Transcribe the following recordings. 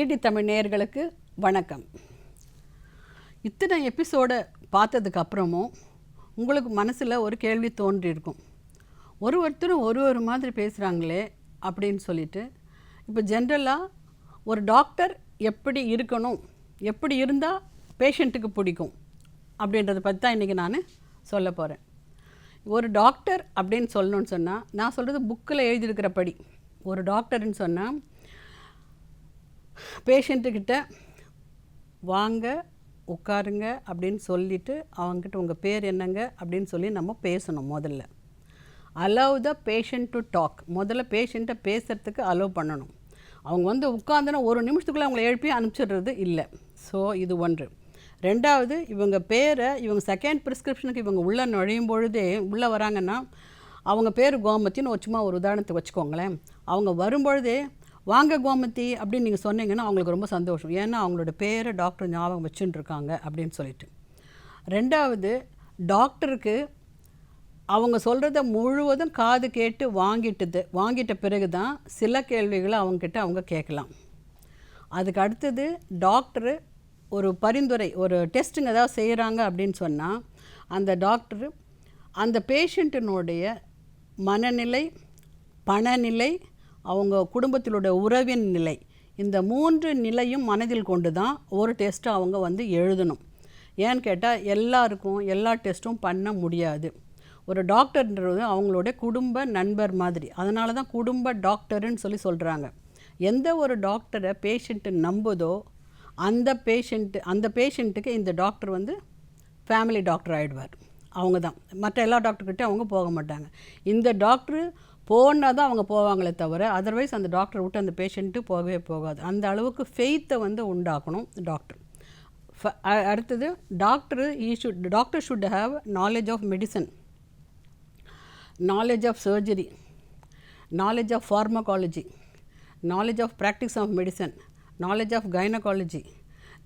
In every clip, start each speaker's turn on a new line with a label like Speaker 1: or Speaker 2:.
Speaker 1: DD Tamil நேயர்களுக்கு வணக்கம். இத்தனை எபிசோடை பார்த்ததுக்கு அப்புறமும் உங்களுக்கு மனசில் ஒரு கேள்வி தோன்றியிருக்கும். ஒரு ஒருத்தரும் ஒரு ஒரு மாதிரி பேசுகிறாங்களே அப்படின்னு சொல்லிட்டு இப்போ ஜென்ரலாக ஒரு டாக்டர் எப்படி இருக்கணும் எப்படி இருந்தால் பேஷண்ட்டுக்கு பிடிக்கும் அப்படின்றத பற்றி தான் இன்றைக்கி நான் சொல்ல போகிறேன் ஒரு டாக்டர் அப்படின்னு சொல்லணும்னு சொன்னால் நான் சொல்கிறது புக்கில் எழுதியிருக்கிறபடி. ஒரு டாக்டர்னு சொன்னால் பேஷண்ட்டுக்கிட்ட வாங்க உட்காருங்க அப்படின்னு சொல்லிவிட்டு அவங்ககிட்ட உங்கள் பேர் என்னங்க அப்படின்னு சொல்லி நம்ம பேசணும் முதல்ல. Allow the patient to talk முதல்ல பேஷண்ட்டை பேசுகிறதுக்கு அலோவ் பண்ணணும். அவங்க வந்து உட்காந்துனா ஒரு நிமிஷத்துக்குள்ளே அவங்கள எழுப்பி அனுப்பிச்சிடுறது இல்லை. ஸோ இது ஒன்று. ரெண்டாவது இவங்க பேரை இவங்க செகண்ட் ப்ரிஸ்கிரிப்ஷனுக்கு இவங்க உள்ளே நுழையும் பொழுதே உள்ளே வராங்கன்னா அவங்க பேர் கோமத்தின்னு ஒரு சும்மா ஒரு உதாரணத்துக்கு வச்சுக்கோங்களேன். அவங்க வரும்பொழுதே வாங்க கோமதி அப்படின்னு நீங்கள் சொன்னீங்கன்னா அவங்களுக்கு ரொம்ப சந்தோஷம். ஏன்னா அவங்களோட பேரை டாக்டர் ஞாபகம் வச்சுட்டு இருக்காங்க அப்படின்னு சொல்லிட்டு. ரெண்டாவது டாக்டருக்கு அவங்க சொல்கிறத முழுவதும் காது கேட்டு வாங்கிட்டது. வாங்கிட்ட பிறகு தான் சில கேள்விகளை அவங்கக்கிட்ட அவங்க கேட்கலாம். அதுக்கு அடுத்தது டாக்டரு ஒரு பரிந்துரை ஒரு டெஸ்ட்டுங்க ஏதாவது செய்கிறாங்க அப்படின்னு சொன்னால் அந்த டாக்டரு அந்த பேஷண்ட்டினுடைய மனநிலை பணநிலை அவங்க குடும்பத்திலோட உறவின் நிலை. இந்த மூன்று நிலையும் மனதில் கொண்டு தான் ஒரு டெஸ்ட்டை அவங்க வந்து எழுதணும். ஏன்னு கேட்டால் எல்லாருக்கும் எல்லா டெஸ்ட்டும் பண்ண முடியாது. ஒரு டாக்டர்ன்றது அவங்களுடைய குடும்ப நண்பர் மாதிரி. அதனால தான் குடும்ப டாக்டருன்னு சொல்லி சொல்கிறாங்க எந்த ஒரு டாக்டரை பேஷண்ட்டு நம்புதோ அந்த பேஷண்ட்டு அந்த பேஷண்ட்டுக்கு இந்த டாக்டர் வந்து ஃபேமிலி டாக்டர் ஆகிடுவார் அவங்க தான் மற்ற எல்லா டாக்டர்கிட்ட அவங்க போக மாட்டாங்க. இந்த டாக்டரு போனால் தான் அவங்க போவாங்களே தவிர அதர்வைஸ் அந்த டாக்டர் விட்டு அந்த பேஷண்ட்டு போகவே போகாது அந்த அளவுக்கு ஃபெய்த்தை வந்து உண்டாக்கணும் டாக்டர் ஃப அடுத்தது doctor E should doctor should have knowledge of medicine knowledge of surgery knowledge of pharmacology knowledge of practice of medicine knowledge of gynaecology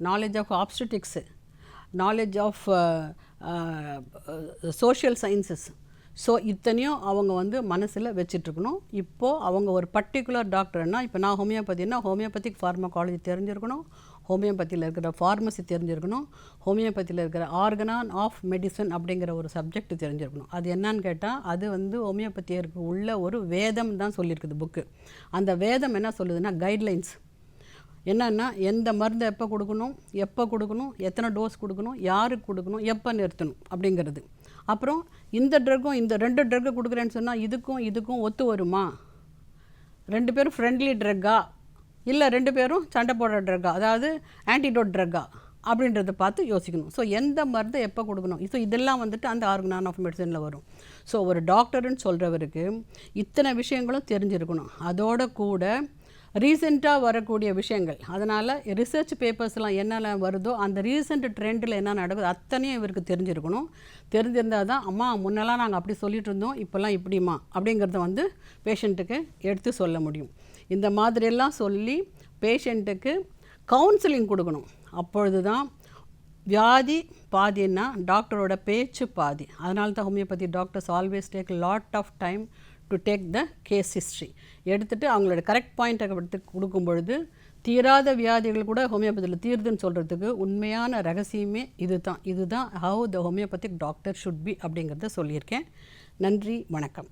Speaker 1: knowledge of obstetrics knowledge of social sciences so இத்தனையும் அவங்க வந்து மனசில் வச்சிட்ருக்கணும் இப்போது அவங்க ஒரு particular டாக்டர்னா இப்போ நான் ஹோமியோபதினா homeopathic pharmacology தெரிஞ்சிருக்கணும். ஹோமியோபதியில் இருக்கிற ஃபார்மசி தெரிஞ்சிருக்கணும். ஹோமியோபதியில் இருக்கிற ஆர்கனான் ஆஃப் மெடிசன் அப்படிங்கிற ஒரு சப்ஜெக்ட் தெரிஞ்சிருக்கணும். அது என்னன்னு கேட்டால் அது வந்து ஹோமியோபதியருக்கு உள்ள ஒரு வேதம் தான் சொல்லியிருக்குது புக்கு அந்த வேதம் என்ன சொல்லுதுன்னா கைட்லைன்ஸ் என்னென்னா எந்த மருந்தை எப்போ கொடுக்கணும் எப்போ கொடுக்கணும் எத்தனை டோஸ் கொடுக்கணும் யாருக்கு கொடுக்கணும் எப்போ நிறுத்தணும் அப்படிங்கிறது. அப்புறம் இந்த ட்ரக்கும் இந்த ரெண்டு ட்ரக்கு கொடுக்குறேன்னு சொன்னால் இதுக்கும் இதுக்கும் ஒத்து வருமா? ரெண்டு பேரும் ஃப்ரெண்ட்லி ட்ரக்கா இல்லை ரெண்டு பேரும் சண்டை போடுற ட்ரக்கா அதாவது ஆன்டிடோட் ட்ரக்கா அப்படின்றத பார்த்து யோசிக்கணும். ஸோ எந்த மருந்தை எப்போ கொடுக்கணும்? ஸோ இதெல்லாம் வந்துட்டு அந்த ஆர்கனான் ஆஃப் மெடிசனில் வரும். ஸோ ஒரு டாக்டருன்னு சொல்கிறவருக்கு இத்தனை விஷயங்களும் தெரிஞ்சிருக்கணும். அதோட கூட ரீசெண்டாக வரக்கூடிய விஷயங்கள். அதனால் ரிசர்ச் பேப்பர்ஸ்லாம் என்னென்ன வருதோ அந்த ரீசெண்ட் ட்ரெண்டில் என்ன நடக்குது அத்தனையும் இவருக்கு தெரிஞ்சிருக்கணும். தெரிஞ்சிருந்தால் தான் அம்மா முன்னெல்லாம் நாங்கள் அப்படி சொல்லிட்டு இருந்தோம் இப்போல்லாம் இப்படிம்மா அப்படிங்கிறத வந்து பேஷண்ட்டுக்கு எடுத்து சொல்ல முடியும். இந்த மாதிரியெல்லாம் சொல்லி பேஷண்ட்டுக்கு கவுன்சிலிங் கொடுக்கணும். அப்பொழுது தான் வியாதி பாதின்னா டாக்டரோட பேச்சு பாதி. அதனால தான் homeopathy doctors always take lot of time to take the case history எடுத்துட்டு அவங்களோட கரெக்ட் பாயிண்ட்டை எடுத்து கொடுக்கும் பொழுது தீராத வியாதிகள் கூட ஹோமியோபதியில் தீருதுன்னு சொல்கிறதுக்கு உண்மையான ரகசியமே இதுதான். இதுதான் how the homeopathic doctor should be அப்படிங்கிறத சொல்லியிருக்கேன். நன்றி வணக்கம்.